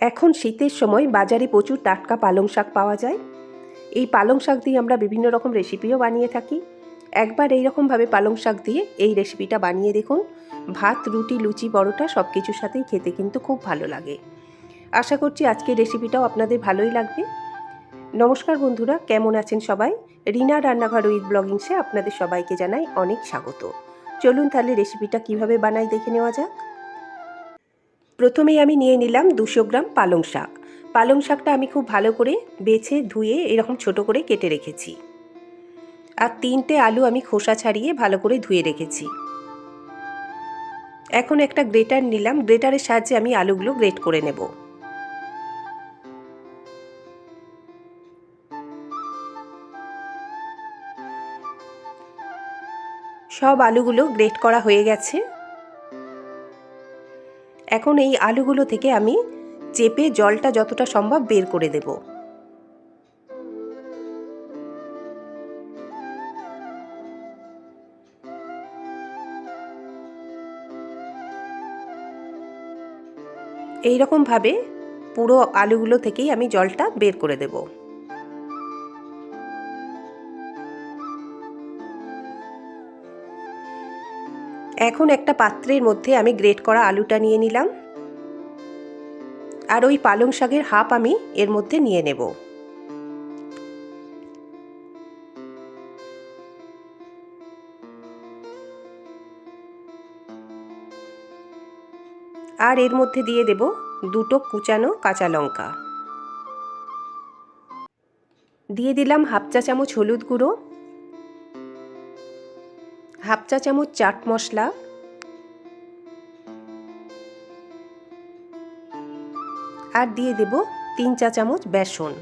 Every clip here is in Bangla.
এখন শীতের সময় বাজারে প্রচুর টাটকা পালং শাক পাওয়া যায়। এই পালং শাক দিয়ে আমরা বিভিন্ন রকম রেসিপিও বানিয়ে থাকি। একবার এই রকমভাবে পালং শাক দিয়ে এই রেসিপিটা বানিয়ে দেখুন। ভাত, রুটি, লুচি, পরোটা সব কিছুর সাথেই খেতে কিন্তু খুব ভালো লাগে। আশা করছি আজকের রেসিপিটাও আপনাদের ভালোই লাগবে। নমস্কার বন্ধুরা, কেমন আছেন সবাই? রিনা রান্নাঘর উইথ ব্লগিংসে আপনাদের সবাইকে জানাই অনেক স্বাগত। চলুন তাহলে রেসিপিটা কীভাবে বানাই দেখে নেওয়া যাক। প্রথমেই আমি নিয়ে নিলাম দুশো গ্রাম পালং শাক। পালং শাকটা আমি খুব ভালো করে বেছে, ধুয়ে এরকম ছোট করে কেটে রেখেছি। আর তিনটে আলু আমি খোসা ছাড়িয়ে ভালো করে ধুয়ে রেখেছি। এখন একটা গ্রেটার নিলাম। গ্রেটারের সাহায্যে আমি আলুগুলো গ্রেট করে নেব। সব আলুগুলো গ্রেট করা হয়ে গেছে। এখন এই আলুগুলো থেকে আমি চেপে জলটা যতটা সম্ভব বের করে দেব। এই ভাবে পুরো আলুগুলো থেকেই আমি জলটা বের করে দেব। এখন একটা পাত্রের মধ্যে আমি গ্রেট করা আলুটা নিয়ে নিলাম। আর ওই পালং শাকের হাফ আমি এর মধ্যে নিয়ে নেব। আর এর মধ্যে দিয়ে দেব দুটো কুচানো কাঁচা লঙ্কা। দিয়ে দিলাম হাফ চা চামচ হলুদ গুঁড়ো। চা চামচ, চাট মশলা। আর দিয়ে দেব তিন চা চামচ বেসন।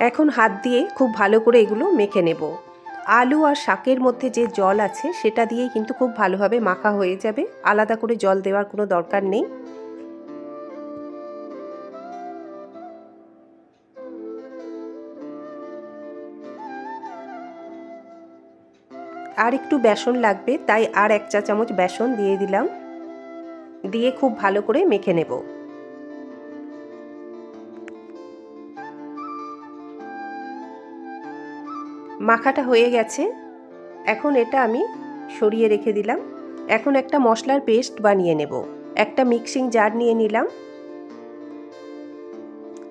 এখন হাত দিয়ে খুব ভালো করে এগুলো মেখে নেব। আলু আর শাকের মধ্যে যে জল আছে, সেটা দিয়েই কিন্তু খুব ভালোভাবে মাখা হয়ে যাবে। আলাদা করে জল দেওয়ার কোনো দরকার নেই। আর একটু বেসন লাগবে, তাই আর এক চা চামচ বেসন দিয়ে দিলাম। দিয়ে খুব ভালো করে মেখে নেব। মাখাটা হয়ে গেছে। এখন এটা আমি সরিয়ে রেখে দিলাম। এখন একটা মশলার পেস্ট বানিয়ে নেব। একটা মিক্সিং জার নিয়ে নিলাম।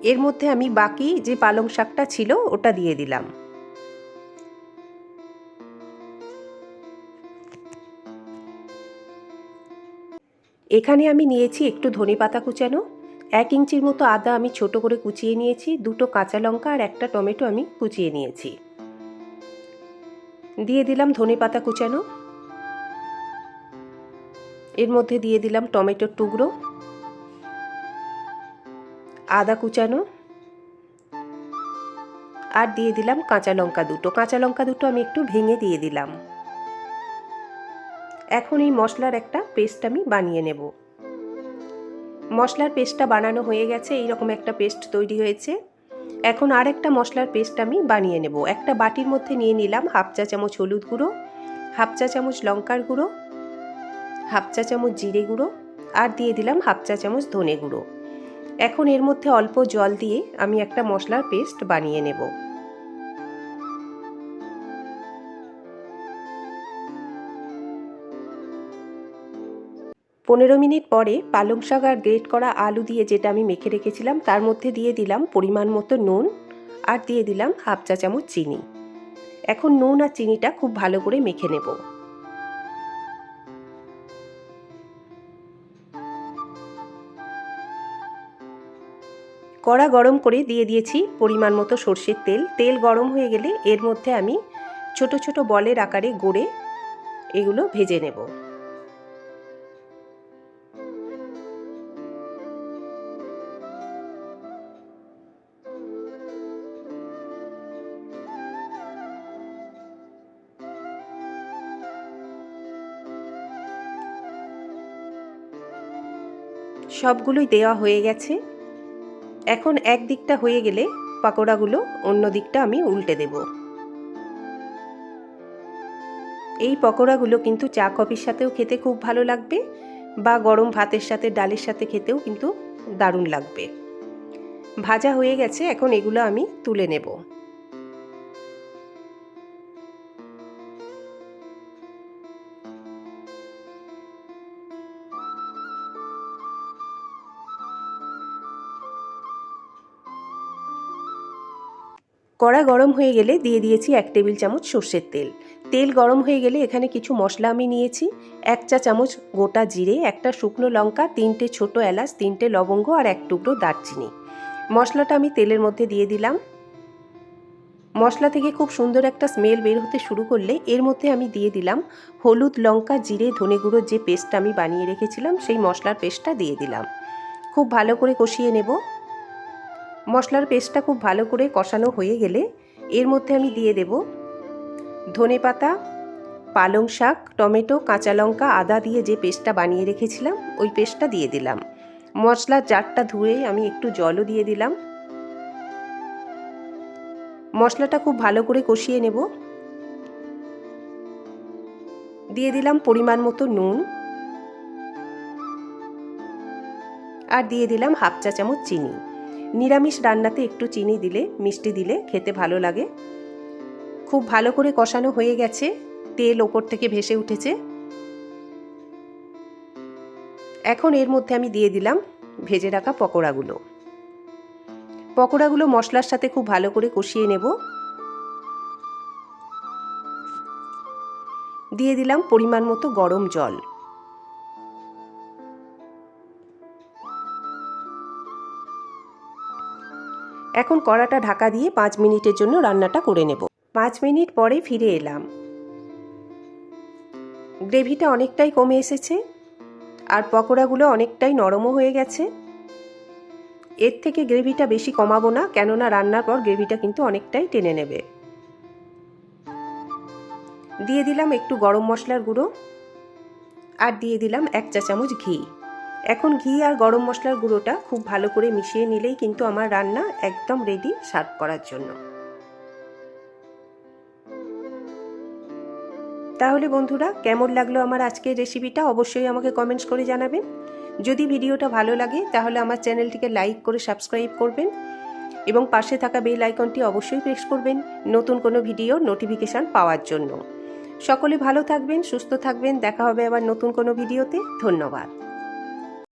এর মধ্যে আমি বাকি যে পালং শাকটা ছিল, ওটা দিয়ে দিলাম। এখানে আমি নিয়েছি একটু ধনে পাতা কুচানো, এক ইঞ্চির মতো আদা আমি ছোট করে কুচিয়ে নিয়েছি, দুটো কাঁচা লঙ্কা আর একটা টমেটো আমি কুচিয়ে নিয়েছি। দিয়ে দিলাম ধনে পাতা কুচানো। এর মধ্যে দিয়ে দিলাম টমেটোর টুকরো। আদা কুচানো। আর দিয়ে দিলাম কাঁচা লঙ্কা দুটো। কাঁচা লঙ্কা দুটো আমি একটু ভেঙে দিয়ে দিলাম। এখন এই মশলার একটা পেস্ট আমি বানিয়ে নেব। মশলার পেস্টটা বানানো হয়ে গেছে, এইরকম একটা পেস্ট তৈরি হয়েছে। এখন আর একটা মশলার পেস্ট আমি বানিয়ে নেব। একটা বাটির মধ্যে নিয়ে নিলাম হাফ চা চামচ হলুদ গুঁড়ো, হাফ চা চামচ লঙ্কার গুঁড়ো, হাফ চা চামচ জিরে গুঁড়ো আর দিয়ে দিলাম হাফ চা চামচ ধনে গুঁড়ো। এখন এর মধ্যে অল্প জল দিয়ে আমি একটা মশলার পেস্ট বানিয়ে নেব। পনেরো মিনিট পরে পালং শাক আর গ্রেট করা আলু দিয়ে যেটা আমি মেখে রেখেছিলাম, তার মধ্যে দিয়ে দিলাম পরিমাণ মতো নুন আর দিয়ে দিলাম হাফ চা চামচ চিনি। এখন নুন আর চিনিটা খুব ভালো করে মেখে নেব। কড়া গরম করে দিয়ে দিয়েছি পরিমাণ মতো সর্ষের তেল। তেল গরম হয়ে গেলে এর মধ্যে আমি ছোট ছোট বলের আকারে গড়ে এগুলো ভেজে নেব। সবগুলোই দেওয়া হয়ে গেছে। এখন এক দিকটা হয়ে গেলে পাকোড়াগুলো অন্য দিকটা আমি উল্টে দেব। এই পকোড়াগুলো কিন্তু চা কফির সাথেও খেতে খুব ভালো লাগবে বা গরম ভাতের সাথে, ডালের সাথে খেতেও কিন্তু দারুণ লাগবে। ভাজা হয়ে গেছে, এখন এগুলো আমি তুলে নেব। কড়া গরম হয়ে গেলে দিয়ে দিয়েছি এক টেবিল চামচ সর্ষের তেল। তেল গরম হয়ে গেলে এখানে কিছু মশলা আমি নিয়েছি, এক চা চামচ গোটা জিরে, একটা শুকনো লঙ্কা, তিনটে ছোট এলাচ, তিনটে লবঙ্গ আর এক টুকরো দারচিনি। মশলাটা আমি তেলের মধ্যে দিয়ে দিলাম। মশলা থেকে খুব সুন্দর একটা স্মেল বের হতে শুরু করলে এর মধ্যে আমি দিয়ে দিলাম হলুদ লঙ্কা, জিরে, ধনে গুঁড়োর যে পেস্টটা আমি বানিয়ে রেখেছিলাম, সেই মশলার পেস্টটা দিয়ে দিলাম। খুব ভালো করে কষিয়ে নেব। মশলার পেস্টটা খুব ভালো করে কষানো হয়ে গেলে এর মধ্যে আমি দিয়ে দেব ধনে পাতা, পালং শাক, টমেটো, কাঁচা লঙ্কা, আদা দিয়ে যে পেস্টটা বানিয়ে রেখেছিলাম, ওই পেস্টটা দিয়ে দিলাম। মশলার জারটা ধুয়ে আমি একটু জলও দিয়ে দিলাম। মশলাটা খুব ভালো করে কষিয়ে নেব। দিয়ে দিলাম পরিমাণ মতো নুন। আর দিয়ে দিলাম হাফ চা চামচ চিনি। নিরামিষ রান্নাতে একটু চিনি দিলে, মিষ্টি দিলে খেতে ভালো লাগে। খুব ভালো করে কষানো হয়ে গেছে, তেল ওপর থেকে ভেসে উঠেছে। এখন এর মধ্যে আমি দিয়ে দিলাম ভেজে রাখা পকোড়াগুলো। পকোড়াগুলো মশলার সাথে খুব ভালো করে কষিয়ে নেব। দিয়ে দিলাম পরিমাণ মতো গরম জল। এখন কড়াটা ঢাকা দিয়ে পাঁচ মিনিটের জন্য রান্নাটা করে নেব। পাঁচ মিনিট পরে ফিরে এলাম। গ্রেভিটা অনেকটাই কমে এসেছে আর পকোড়াগুলো অনেকটাই নরমও হয়ে গেছে। এর থেকে গ্রেভিটা বেশি কমাবো না, কেননা রান্নার পর গ্রেভিটা কিন্তু অনেকটাই টেনে নেবে। দিয়ে দিলাম একটু গরম মশলার গুঁড়ো আর দিয়ে দিলাম এক চা চামচ ঘি। এখন ঘি আর গরম মশলার গুঁড়োটা খুব ভালো করে মিশিয়ে নিলেই কিন্তু আমার রান্না একদম রেডি সার্ভ করার জন্য। তাহলে বন্ধুরা, কেমন লাগল আমার আজকের রেসিপিটা অবশ্যই আমাকে কমেন্টস করে জানাবেন। যদি ভিডিওটা ভালো লাগে, তাহলে আমার চ্যানেলটিকে লাইক করে সাবস্ক্রাইব করবেন এবং পাশে থাকা বেল আইকনটি অবশ্যই প্রেস করবেন নতুন কোনো ভিডিও নোটিফিকেশান পাওয়ার জন্য। সকলে ভালো থাকবেন, সুস্থ থাকবেন, দেখা হবে আবার নতুন কোনো ভিডিওতে ধন্যবাদ।